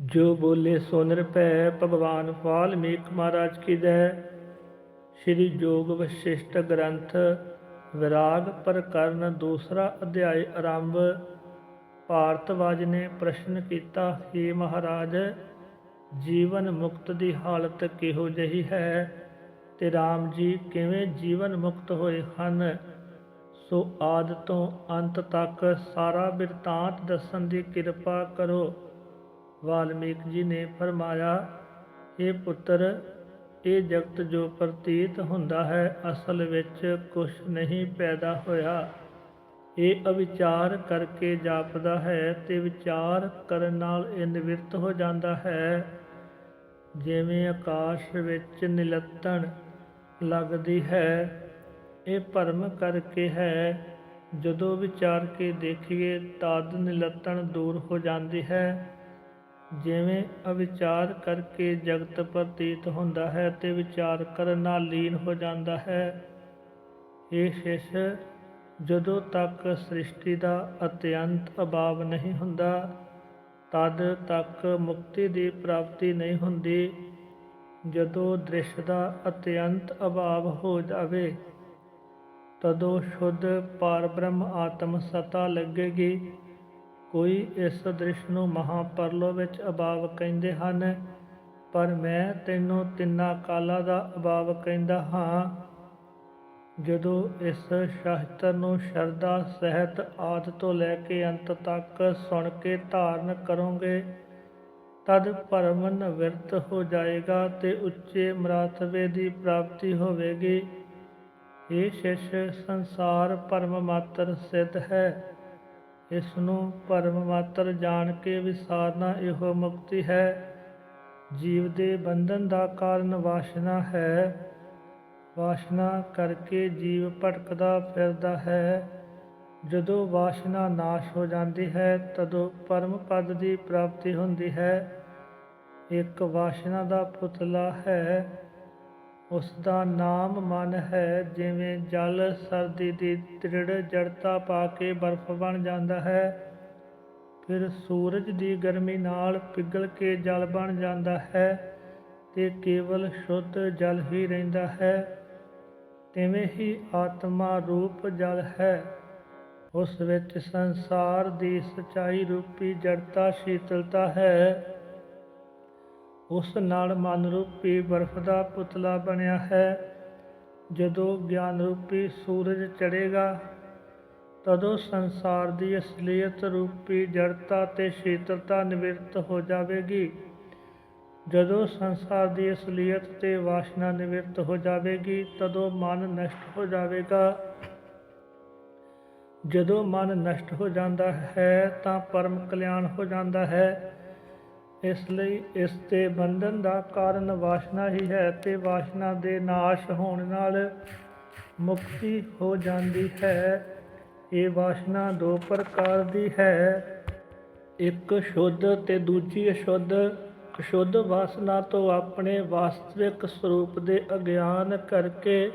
ਜੋ ਬੋਲੇ ਸੋ ਨਿਰਭੈ ਭਗਵਾਨ ਵਾਲਮੀਕ ਮਹਾਰਾਜ ਕੀ ਜੈ ਸ੍ਰੀ ਜੋਗ ਵਸ਼ਿਸ਼ਟ ਗ੍ਰੰਥ, ਵਿਰਾਗ ਪ੍ਰਕਰਨ ਦੂਸਰਾ ਅਧਿਆਇ ਆਰੰਭ। ਭਾਰਤਵਾਜ ਨੇ ਪ੍ਰਸ਼ਨ ਕੀਤਾ हे ਮਹਾਰਾਜ, ਜੀਵਨ ਮੁਕਤ ਦੀ ਹਾਲਤ ਕਿਹੋ ਜਿਹੀ ਹੈ? ਤੇ RAM ਜੀ, ਕਿਵੇਂ ਜੀਵਨ ਮੁਕਤ ਹੋਏ ਹਨ? ਸੋ ਆਦ ਤੋਂ ਅੰਤ ਤੱਕ ਸਾਰਾ ਬਿਰਤਾਂਤ ਦੱਸਣ ਦੀ ਕਿਰਪਾ ਕਰੋ। ਵਾਲਮੀਕ ਜੀ ਨੇ ਫਰਮਾਇਆ, ਇਹ ਪੁੱਤਰ, ਇਹ ਜਗਤ ਜੋ ਪ੍ਰਤੀਤ ਹੁੰਦਾ ਹੈ, ਅਸਲ ਵਿੱਚ ਕੁਝ ਨਹੀਂ ਪੈਦਾ ਹੋਇਆ। ਇਹ ਅਵਿਚਾਰ ਕਰਕੇ ਜਾਪਦਾ ਹੈ ਤੇ ਵਿਚਾਰ ਕਰਨ ਨਾਲ ਇਹ ਨਿਵਿਰਤ ਹੋ ਜਾਂਦਾ ਹੈ। ਜਿਵੇਂ ਆਕਾਸ਼ ਵਿੱਚ ਨਿਲੱਤਣ ਲੱਗਦੀ ਹੈ, ਇਹ ਭਰਮ ਕਰਕੇ ਹੈ। ਜਦੋਂ ਵਿਚਾਰ ਕੇ ਦੇਖੀਏ, ਤਦ ਨਿਲੱਤਣ ਦੂਰ ਹੋ ਜਾਂਦੀ ਹੈ। ਜਿਵੇਂ ਅਵਿਚਾਰ ਕਰਕੇ ਜਗਤ ਪ੍ਰਤੀਤ ਹੁੰਦਾ ਹੈ ਤੇ ਵਿਚਾਰ ਕਰਨ ਨਾਲ ਲੀਨ ਹੋ ਜਾਂਦਾ ਹੈ। ਇਹ ਸ਼ਿਸ਼ ਜਦੋਂ ਤੱਕ ਸ੍ਰਿਸ਼ਟੀ ਦਾ ਅਤਿਅੰਤ ਅਭਾਵ ਨਹੀਂ ਹੁੰਦਾ, ਤਦ ਤੱਕ ਮੁਕਤੀ ਦੀ ਪ੍ਰਾਪਤੀ ਨਹੀਂ ਹੁੰਦੀ। ਜਦੋਂ ਦ੍ਰਿਸ਼ ਦਾ ਅਤਿਅੰਤ ਅਭਾਵ ਹੋ ਜਾਵੇ, ਤਦੋਂ ਸ਼ੁੱਧ ਪਾਰਬ੍ਰਹਮ ਆਤਮ ਸਤਾ ਲੱਗੇਗੀ। ਕੋਈ ਇਸ ਦ੍ਰਿਸ਼ ਨੂੰ ਮਹਾਪਰਲੋ ਵਿੱਚ ਅਭਾਵ ਕਹਿੰਦੇ ਹਨ, ਪਰ ਮੈਂ ਤੈਨੂੰ ਤਿੰਨਾ ਕਾਲਾਂ ਦਾ ਅਭਾਵ ਕਹਿੰਦਾ ਹਾਂ। ਜਦੋਂ ਇਸ ਸ਼ਾਸਤਰ ਨੂੰ ਸ਼ਰਧਾ, ਸਹਿਤ, ਆਦ ਤੋਂ ਲੈ ਕੇ ਅੰਤ ਤੱਕ ਸੁਣ ਕੇ ਧਾਰਨ ਕਰੋਗੇ, ਤਦ ਭਰਮ ਨਿਵਰਤ ਹੋ ਜਾਏਗਾ ਤੇ ਉੱਚੇ ਮਰਾਤਵੇ ਦੀ ਪ੍ਰਾਪਤੀ ਹੋਵੇਗੀ। ਇਹ ਸ਼ਿਸ਼, ਸੰਸਾਰ ਭਰਮ ਮਾਤਰ ਸਿੱਧ ਹੈ। ਇਸ ਨੂੰ ਭਰਮ ਮਾਤਰ ਜਾਣ ਕੇ ਵਿਸਾਰਨਾ ਇਹੋ ਮੁਕਤੀ ਹੈ। ਜੀਵ ਦੇ ਬੰਧਨ ਦਾ ਕਾਰਨ ਵਾਸ਼ਨਾ ਹੈ। ਵਾਸ਼ਨਾ ਕਰਕੇ ਜੀਵ ਭਟਕਦਾ ਫਿਰਦਾ ਹੈ। ਜਦੋਂ ਵਾਸ਼ਨਾ ਨਾਸ਼ ਹੋ ਜਾਂਦੀ ਹੈ, ਤਦੋਂ ਪਰਮ ਪਦ ਦੀ ਪ੍ਰਾਪਤੀ ਹੁੰਦੀ ਹੈ। ਇੱਕ ਵਾਸ਼ਨਾ ਦਾ ਪੁਤਲਾ ਹੈ। ਉਸ ਦਾ ਨਾਮ ਮਨ ਹੈ, ਜਿਵੇਂ ਜਲ ਸਰਦੀ ਦੀ ਤ੍ਰਿੜ ਜੜਤਾ ਪਾ ਕੇ ਬਰਫ਼ ਬਣ ਜਾਂਦਾ ਹੈ। ਫਿਰ ਸੂਰਜ ਦੀ ਗਰਮੀ ਨਾਲ ਪਿਘਲ ਕੇ ਜਲ ਬਣ ਜਾਂਦਾ ਹੈ ਤੇ ਕੇਵਲ ਸ਼ੁੱਧ ਜਲ ਹੀ ਰਹਿੰਦਾ ਹੈ। ਤਿਵੇਂ ਹੀ ਆਤਮਾ ਰੂਪ ਜਲ ਹੈ। ਉਸ ਵਿੱਚ ਸੰਸਾਰ ਦੀ ਸਚਾਈ ਰੂਪੀ ਜੜਤਾ ਸ਼ੀਤਲਤਾ ਹੈ। ਉਸ ਨਾਲ ਮਨ ਰੂਪੀ ਬਰਫ਼ ਦਾ ਪੁਤਲਾ ਬਣਿਆ ਹੈ। ਜਦੋਂ ਗਿਆਨ ਰੂਪੀ ਸੂਰਜ ਚੜ੍ਹੇਗਾ, ਤਦੋਂ ਸੰਸਾਰ ਦੀ ਅਸਲੀਅਤ ਰੂਪੀ ਜੜਤਾ ਤੇ ਸ਼ੀਤਲਤਾ ਨਿਵਰਤ ਹੋ ਜਾਵੇਗੀ। ਜਦੋਂ ਸੰਸਾਰ ਦੀ ਅਸਲੀਅਤ ਤੇ ਵਾਸ਼ਨਾ ਨਿਵਰਤ ਹੋ ਜਾਵੇਗੀ, ਤਦੋਂ ਮਨ ਨਸ਼ਟ ਹੋ ਜਾਵੇਗਾ। ਜਦੋਂ ਮਨ ਨਸ਼ਟ ਹੋ ਜਾਂਦਾ ਹੈ, ਤਾਂ ਪਰਮ ਕਲਿਆਣ ਹੋ ਜਾਂਦਾ ਹੈ। ਇਸ ਲਈ ਇਸ ਤੇ ਬੰਧਨ ਦਾ ਕਾਰਨ ਵਾਸ਼ਨਾ ਹੀ ਹੈ ਤੇ ਵਾਸ਼ਨਾ ਦੇ ਨਾਸ਼ ਹੋਣ ਨਾਲ ਮੁਕਤੀ ਹੋ ਜਾਂਦੀ ਹੈ। ਇਹ ਵਾਸ਼ਨਾ ਦੋ ਪ੍ਰਕਾਰ ਦੀ ਹੈ। ਇੱਕ ਸ਼ੁੱਧ ਤੇ ਦੂਜੀ ਅਸ਼ੁੱਧ। ਅਸ਼ੁੱਧ ਵਾਸਨਾ ਤੋਂ ਆਪਣੇ ਵਾਸਤਵਿਕ ਸਰੂਪ ਦੇ ਅਗਿਆਨ ਕਰਕੇ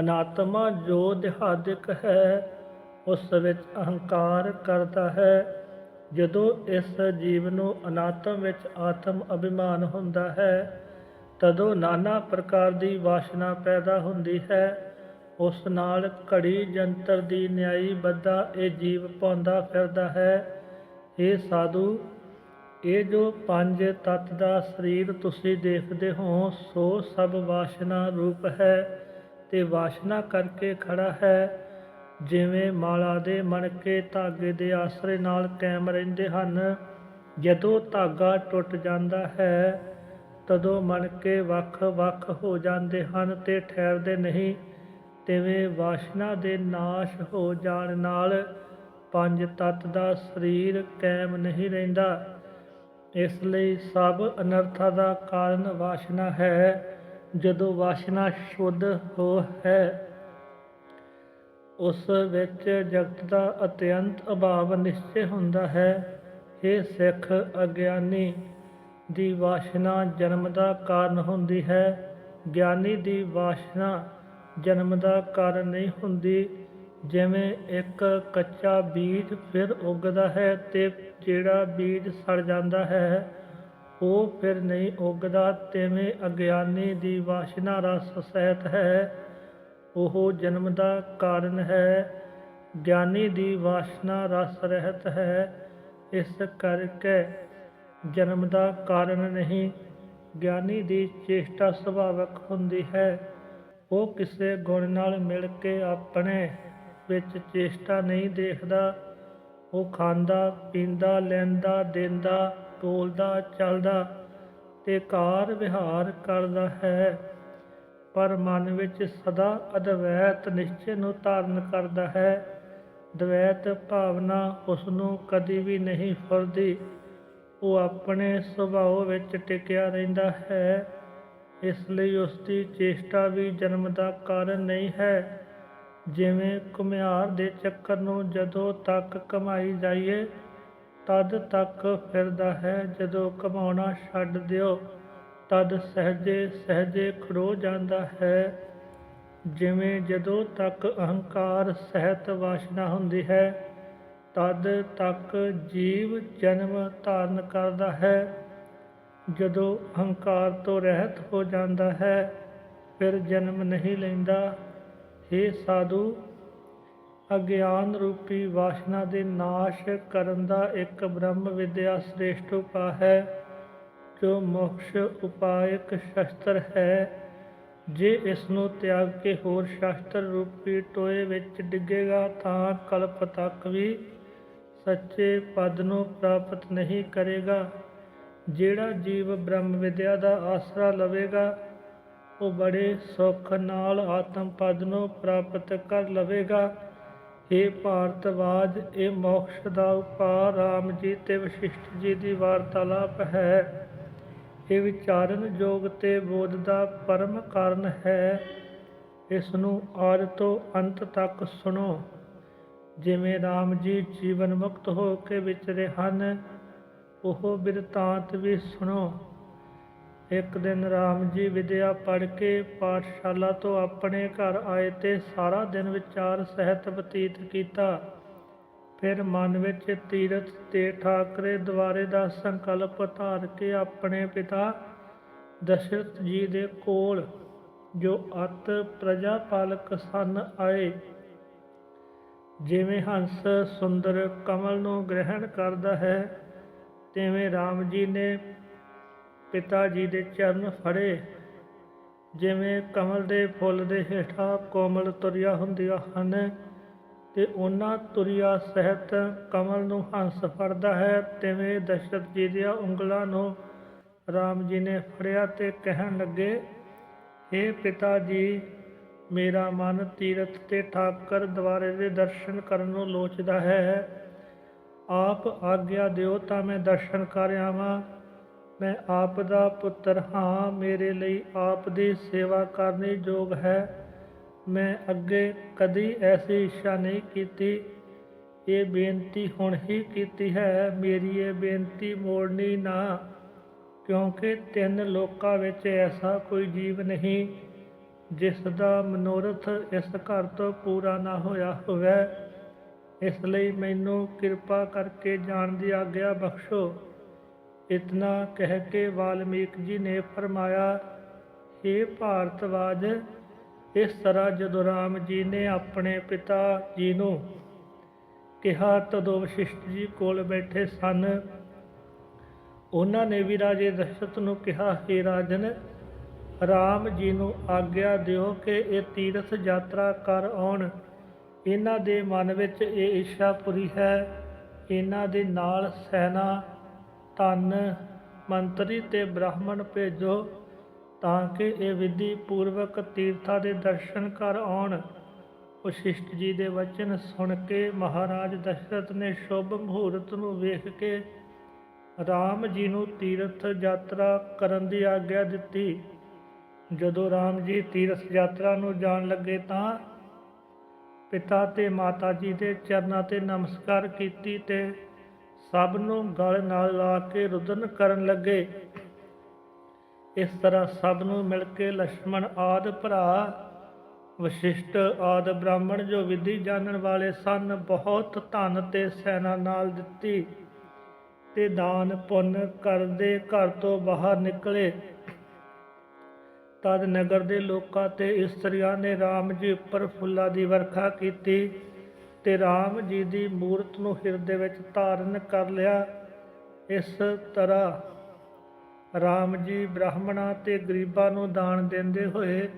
ਅਨਾਤਮਾ ਜੋ ਦਿਹਾਦਿਕ ਹੈ, ਉਸ ਵਿੱਚ ਅਹੰਕਾਰ ਕਰਦਾ ਹੈ। ਜਦੋਂ ਇਸ ਜੀਵ ਨੂੰ ਅਨਾਤਮ ਵਿੱਚ ਆਤਮ ਅਭਿਮਾਨ ਹੁੰਦਾ ਹੈ, ਤਦੋਂ ਨਾਨਾ ਪ੍ਰਕਾਰ ਦੀ ਵਾਸ਼ਨਾ ਪੈਦਾ ਹੁੰਦੀ ਹੈ। ਉਸ ਨਾਲ ਘੜੀ ਜੰਤਰ ਦੀ ਨਿਆਈ ਬੱਧਾ ਇਹ ਜੀਵ ਪਾਉਂਦਾ ਫਿਰਦਾ ਹੈ। ਇਹ ਸਾਧੂ, ਇਹ ਜੋ ਪੰਜ ਤਤ ਦਾ ਸਰੀਰ ਤੁਸੀਂ ਦੇਖਦੇ ਹੋ, ਸੋ ਸਭ ਵਾਸ਼ਨਾ ਰੂਪ ਹੈ ਤੇ ਵਾਸ਼ਨਾ ਕਰਕੇ ਖੜਾ ਹੈ। ਜਿਵੇਂ ਮਾਲਾ ਦੇ ਮਣਕੇ ਧਾਗੇ ਦੇ ਆਸਰੇ ਨਾਲ ਕਾਇਮ ਰਹਿੰਦੇ ਹਨ, ਜਦੋਂ ਧਾਗਾ ਟੁੱਟ ਜਾਂਦਾ ਹੈ, ਤਦੋਂ ਮਣਕੇ ਵੱਖ-ਵੱਖ ਹੋ ਜਾਂਦੇ ਹਨ ਤੇ ਠਹਿਰਦੇ ਨਹੀਂ। ਤਿਵੇਂ ਵਾਸ਼ਨਾ ਦੇ ਨਾਸ਼ ਹੋ ਜਾਣ ਨਾਲ ਪੰਜ ਤਤ ਦਾ ਸਰੀਰ ਕਾਇਮ ਨਹੀਂ ਰਹਿੰਦਾ। ਇਸ ਲਈ ਸਭ ਅਨਰਥਾਂ ਦਾ ਕਾਰਨ ਵਾਸ਼ਨਾ ਹੈ। ਜਦੋਂ ਵਾਸ਼ਨਾ ਸ਼ੁੱਧ ਹੋ ਹੈ ਉਸ ਵਿੱਚ ਜਗਤ ਦਾ ਅਤਿਅੰਤ ਅਭਾਵ ਨਿਸ਼ਚੈ ਹੁੰਦਾ ਹੈ। ਇਹ ਸਿੱਖ ਅਗਿਆਨੀ, ਦੀ ਵਾਸ਼ਨਾ ਜਨਮ ਦਾ ਕਾਰਨ ਹੁੰਦੀ ਹੈ। ਗਿਆਨੀ ਦੀ ਵਾਸ਼ਨਾ ਜਨਮ ਦਾ ਕਾਰਨ ਨਹੀਂ ਹੁੰਦੀ। ਜਿਵੇਂ ਇੱਕ ਕੱਚਾ ਬੀਜ ਫਿਰ ਉੱਗਦਾ ਹੈ ਤੇ ਜਿਹੜਾ ਬੀਜ ਸੜ ਜਾਂਦਾ ਹੈ, ਉਹ ਫਿਰ ਨਹੀਂ ਉੱਗਦਾ, ਤਿਵੇਂ ਅਗਿਆਨੀ ਦੀ ਵਾਸ਼ਨਾ ਰਸ ਸਹਿਤ ਹੈ। ਉਹ ਜਨਮ ਦਾ ਕਾਰਨ ਹੈ, ਗਿਆਨੀ ਦੀ ਵਾਸ਼ਨਾ ਰਸ ਰਹਿਤ ਹੈ, ਇਸ ਕਰਕੇ ਜਨਮ ਦਾ ਕਾਰਨ ਨਹੀਂ, ਗਿਆਨੀ ਦੀ ਚੇਸ਼ਟਾ ਸੁਭਾਵਕ ਹੁੰਦੀ ਹੈ। ਉਹ ਕਿਸੇ ਗੁਣ ਨਾਲ ਮਿਲ ਕੇ ਆਪਣੇ ਵਿੱਚ ਚੇਸ਼ਟਾ ਨਹੀਂ ਦੇਖਦਾ। ਉਹ ਖਾਂਦਾ, ਪੀਂਦਾ, ਲੈਂਦਾ, ਦਿੰਦਾ ਟੋਲਦਾ ਚੱਲਦਾ ਤੇ ਕਾਰ ਵਿਹਾਰ ਕਰਦਾ ਹੈ। ਪਰ ਮਨ ਵਿੱਚ ਸਦਾ ਅਦਵੈਤ ਨਿਸ਼ਚੈ ਨੂੰ ਧਾਰਨ ਕਰਦਾ ਹੈ। ਦਵੈਤ ਭਾਵਨਾ ਉਸ ਨੂੰ ਕਦੀ ਵੀ ਨਹੀਂ ਫੁਰਦੀ। ਉਹ ਆਪਣੇ ਸੁਭਾਅ ਵਿੱਚ ਟਿਕਿਆ ਰਹਿੰਦਾ ਹੈ। ਇਸ ਲਈ ਉਸ ਦੀ ਚੇਸ਼ਟਾ ਵੀ ਜਨਮ ਦਾ ਕਾਰਨ ਨਹੀਂ ਹੈ। ਜਿਵੇਂ ਘੁਮਿਆਰ ਦੇ ਚੱਕਰ ਨੂੰ ਜਦੋਂ ਤੱਕ ਕਮਾਈ ਜਾਈਏ, ਤਦ ਤੱਕ ਫਿਰਦਾ ਹੈ। ਜਦੋਂ ਕਮਾਉਣਾ ਛੱਡ ਦਿਓ ਤਦ ਸਹਜੇ ਸਹਜੇ ਖੜੋ ਜਾਂਦਾ ਹੈ। ਜਿਵੇਂ ਜਦੋਂ ਤੱਕ ਅਹੰਕਾਰ ਸਹਿਤ ਵਾਸ਼ਨਾ ਹੁੰਦੀ ਹੈ, ਤਦ ਤੱਕ ਜੀਵ ਜਨਮ ਧਾਰਨ ਕਰਦਾ ਹੈ। ਜਦੋਂ ਅਹੰਕਾਰ ਤੋਂ ਰਹਿਤ ਹੋ ਜਾਂਦਾ ਹੈ, ਫਿਰ ਜਨਮ ਨਹੀਂ ਲੈਂਦਾ। हे ਸਾਧੂ, ਅਗਿਆਨ ਰੂਪੀ ਵਾਸ਼ਨਾ ਦੇ ਨਾਸ਼ ਕਰਨ ਦਾ ਇੱਕ ਬ੍ਰਹਮ ਵਿਦਿਆ ਸ੍ਰੇਸ਼ਟ ਉਪਾਅ ਹੈ। ਜੋ ਮੋਕਸ਼ ਉਪਾਇਕ ਸ਼ਸਤਰ ਹੈ, ਜੇ ਇਸ ਨੂੰ ਤਿਆਗ ਕੇ ਹੋਰ ਸ਼ਸਤਰ ਰੂਪੀ ਟੋਏ ਵਿੱਚ ਡਿੱਗੇਗਾ, ਤਾਂ ਕਲਪ ਤੱਕ ਵੀ ਸੱਚੇ ਪਦ ਨੂੰ ਪ੍ਰਾਪਤ ਨਹੀਂ ਕਰੇਗਾ। ਜਿਹੜਾ ਜੀਵ ਬ੍ਰਹਮ ਵਿਦਿਆ ਦਾ ਆਸਰਾ ਲਵੇਗਾ, ਉਹ ਬੜੇ ਸੁੱਖ ਨਾਲ ਆਤਮ ਪਦ ਨੂੰ ਪ੍ਰਾਪਤ ਕਰ ਲਵੇਗਾ। ਇਹ ਭਾਰਤਵਾਜ, ਇਹ ਮੋਕਸ਼ ਦਾ ਉਪਾਅ ਰਾਮ ਜੀ ਤੇ ਵਸਿਸ਼ਟ ਜੀ ਦੀ ਵਾਰਤਾਲਾਪ ਹੈ। ਇਹ ਵਿਚਾਰਨ ਯੋਗ ਤੇ ਬੋਧ ਦਾ ਪਰਮ ਕਾਰਨ ਹੈ। ਇਸ ਨੂੰ ਆਦ ਤੋਂ ਅੰਤ ਤੱਕ ਸੁਣੋ। ਜਿਵੇਂ ਰਾਮ ਜੀ ਜੀਵਨ ਮੁਕਤ ਹੋ ਕੇ ਵਿਚਰੇ ਹਨ, ਉਹ ਬਿਰਤਾਂਤ ਵੀ ਸੁਣੋ। ਇੱਕ ਦਿਨ ਰਾਮ ਜੀ ਵਿਦਿਆ ਪੜ੍ਹ ਕੇ ਪਾਠਸ਼ਾਲਾ ਤੋਂ ਆਪਣੇ ਘਰ ਆਏ ਤੇ ਸਾਰਾ ਦਿਨ ਵਿਚਾਰ ਸਹਿਤ ਬਤੀਤ ਕੀਤਾ। ਫਿਰ ਮਨ ਵਿੱਚ ਤੀਰਥ ਤੇ ਠਾਕਰੇ ਦੁਆਰੇ ਦਾ ਸੰਕਲਪ ਧਾਰ ਕੇ ਆਪਣੇ ਪਿਤਾ ਦਸ਼ਰਥ ਜੀ ਦੇ ਕੋਲ ਜੋ ਅਤ ਪ੍ਰਜਾ ਪਾਲਕ ਸਨ ਆਏ। ਜਿਵੇਂ ਹੰਸ ਸੁੰਦਰ ਕਮਲ ਨੂੰ ਗ੍ਰਹਿਣ ਕਰਦਾ ਹੈ, ਤਿਵੇਂ RAM ਜੀ ਨੇ ਪਿਤਾ ਜੀ ਦੇ ਚਰਨ ਫੜੇ। ਜਿਵੇਂ ਕਮਲ ਦੇ ਫੁੱਲ ਦੇ ਹੇਠਾਂ ਕੋਮਲ ਤੁਰਿਆ ਹੁੰਦੀਆਂ ਹਨ ਤੇ ਉਹਨਾਂ ਤੁਰਿਆ ਸਹਿਤ ਕਮਲ ਨੂੰ ਹੰਸ ਫੜਦਾ ਹੈ, ਤਿਵੇਂ ਦਸ਼ਰਥ ਜੀ ਦੀਆਂ ਉਂਗਲਾਂ ਨੂੰ ਰਾਮ ਜੀ ਨੇ ਫੜਿਆ ਤੇ ਕਹਿਣ ਲੱਗੇ हे ਪਿਤਾ ਜੀ, ਮੇਰਾ ਮਨ ਤੀਰਥ ਤੇ ਠਾਕਰ ਦੁਆਰੇ ਦੇ ਦਰਸ਼ਨ ਕਰਨ ਨੂੰ ਲੋਚਦਾ ਹੈ। ਆਪ ਆਗਿਆ ਦਿਓ ਤਾਂ ਮੈਂ ਦਰਸ਼ਨ ਕਰ ਆਵਾਂ। ਮੈਂ ਆਪ ਦਾ ਪੁੱਤਰ ਹਾਂ, ਮੇਰੇ ਲਈ ਆਪ ਦੀ ਸੇਵਾ ਕਰਨੀ ਯੋਗ ਹੈ। ਮੈਂ ਅੱਗੇ ਕਦੀ ਐਸੀ ਇੱਛਾ ਨਹੀਂ ਕੀਤੀ। ਇਹ ਬੇਨਤੀ ਹੁਣ ਹੀ ਕੀਤੀ ਹੈ। ਮੇਰੀ ਇਹ ਬੇਨਤੀ ਮੋੜਨੀ ਨਾ, ਕਿਉਂਕਿ ਤਿੰਨ ਲੋਕਾਂ ਵਿੱਚ ਐਸਾ ਕੋਈ ਜੀਵ ਨਹੀਂ ਜਿਸ ਦਾ ਮਨੋਰਥ ਇਸ ਘਰ ਤੋਂ ਪੂਰਾ ਨਾ ਹੋਇਆ ਹੋਵੇ। ਇਸ ਲਈ ਮੈਨੂੰ ਕਿਰਪਾ ਕਰਕੇ ਜਾਣ ਦੀ ਆਗਿਆ ਬਖਸ਼ੋ। ਇਤਨਾ ਕਹਿ ਕੇ ਵਾਲਮੀਕ ਜੀ ਨੇ ਫਰਮਾਇਆ हे ਭਾਰਤਵਾਜ ਇਸ ਤਰ੍ਹਾਂ ਜਦੋਂ ਰਾਮ ਜੀ ਨੇ ਆਪਣੇ ਪਿਤਾ ਜੀ ਨੂੰ ਕਿਹਾ, ਤਦੋਂ ਵਸ਼ਿਸ਼ਟ ਜੀ ਕੋਲ ਬੈਠੇ ਸਨ। ਉਹਨਾਂ ਨੇ ਵੀ ਰਾਜੇ ਦਸ਼ਰਥ ਨੂੰ ਕਿਹਾ हे ਰਾਜਨ, ਰਾਮ ਜੀ ਨੂੰ ਆਗਿਆ ਦਿਓ ਕਿ ਇਹ ਤੀਰਥ ਯਾਤਰਾ ਕਰ ਆਉਣ। ਇਹਨਾਂ ਦੇ ਮਨ ਵਿੱਚ ਇਹ ਇੱਛਾ ਪੂਰੀ ਹੈ। ਇਹਨਾਂ ਦੇ ਨਾਲ ਸੈਨਾ, ਧਨ ਮੰਤਰੀ ਤੇ ਬ੍ਰਾਹਮਣ ਭੇਜੋ। ਤਾਂ ਕਿ ਇਹ ਵਿਧੀ ਪੂਰਵਕ ਤੀਰਥਾਂ ਦੇ ਦਰਸ਼ਨ ਕਰ ਆਉਣ। ਵਸ਼ਿਸ਼ਟ ਜੀ ਦੇ ਵਚਨ ਸੁਣ ਕੇ ਮਹਾਰਾਜ ਦਸ਼ਰਥ ਨੇ ਸ਼ੁਭ ਮਹੂਰਤ ਨੂੰ ਵੇਖ ਕੇ ਰਾਮ ਜੀ ਨੂੰ ਤੀਰਥ ਯਾਤਰਾ ਕਰਨ ਦੀ ਆਗਿਆ ਦਿੱਤੀ। ਜਦੋਂ ਰਾਮ ਜੀ ਤੀਰਥ ਯਾਤਰਾ ਨੂੰ ਜਾਣ ਲੱਗੇ ਤਾਂ ਪਿਤਾ ਤੇ ਮਾਤਾ ਜੀ ਦੇ ਚਰਨਾਂ ਤੇ ਨਮਸਕਾਰ ਕੀਤੀ ਤੇ ਸਭ ਨੂੰ ਗਲ ਨਾਲ ਲਾ ਕੇ ਰੁਦਨ ਕਰਨ ਲੱਗੇ। ਇਸ ਤਰ੍ਹਾਂ ਸਭ ਨੂੰ ਮਿਲ ਕੇ ਲక్ష్మణ ਆਦ ਭਰਾ, ਵਸ਼ਿਸ਼ਟ ਆਦ ਬ੍ਰਾਹਮਣ ਜੋ ਵਿਧੀ ਜਾਣਨ ਵਾਲੇ ਸਨ, ਬਹੁਤ ਧਨ ਤੇ ਸੈਨਾ ਨਾਲ ਦਿੱਤੀ ਤੇ ਦਾਨ ਪੁੰਨ ਕਰਦੇ ਘਰ ਤੋਂ ਬਾਹਰ ਨਿਕਲੇ। ਤਦ ਨਗਰ ਦੇ ਲੋਕਾਂ ਤੇ ਇਸਤਰੀਆਂ ਨੇ ਰਾਮ ਜੀ ਉੱਪਰ ਫੁੱਲਾਂ ਦੀ ਵਰਖਾ ਕੀਤੀ ਤੇ ਰਾਮ ਜੀ ਦੀ ਮੂਰਤ ਨੂੰ ਹਿਰਦੇ ਵਿੱਚ ਧਾਰਨ ਕਰ ਲਿਆ। ਇਸ ਤਰ੍ਹਾਂ ਰਾਮ ਜੀ ਬ੍ਰਾਹਮਣਾਂ ਤੇ ਗਰੀਬਾਂ ਨੂੰ ਦਾਨ ਦਿੰਦੇ ਹੋਏ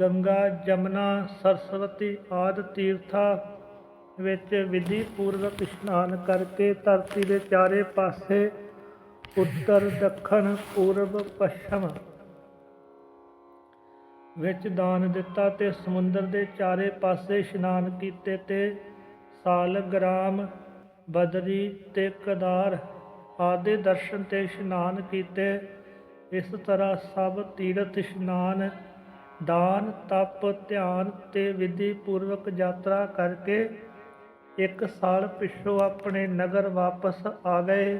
ਗੰਗਾ, ਜਮਨਾ, ਸਰਸਵਤੀ ਆਦਿ ਤੀਰਥਾਂ ਵਿੱਚ ਵਿਧੀ ਪੂਰਵਕ ਇਸ਼ਨਾਨ ਕਰਕੇ ਧਰਤੀ ਦੇ ਚਾਰੇ ਪਾਸੇ ਉੱਤਰ, ਦੱਖਣ, ਪੂਰਬ, ਪੱਛਮ ਵਿੱਚ ਦਾਨ ਦਿੱਤਾ ਤੇ ਸਮੁੰਦਰ ਦੇ ਚਾਰੇ ਪਾਸੇ ਇਸ਼ਨਾਨ ਕੀਤੇ ਤੇ ਸਾਲ ਗ੍ਰਾਮ ਬਦਰੀ ਤੇ ਕਦਾਰ ਆਦਿ ਦਰਸ਼ਨ ਤੇ ਇਸ਼ਨਾਨ ਕੀਤੇ, ਇਸ ਤਰ੍ਹਾਂ ਸਭ ਤੀਰਥ ਇਸ਼ਨਾਨ, ਦਾਨ, ਤਪ, ਧਿਆਨ ਤੇ ਵਿਧੀ ਪੂਰਵਕ ਯਾਤਰਾ ਕਰਕੇ ਇੱਕ ਸਾਲ ਪਿੱਛੋਂ ਆਪਣੇ ਨਗਰ ਵਾਪਸ ਆ ਗਏ।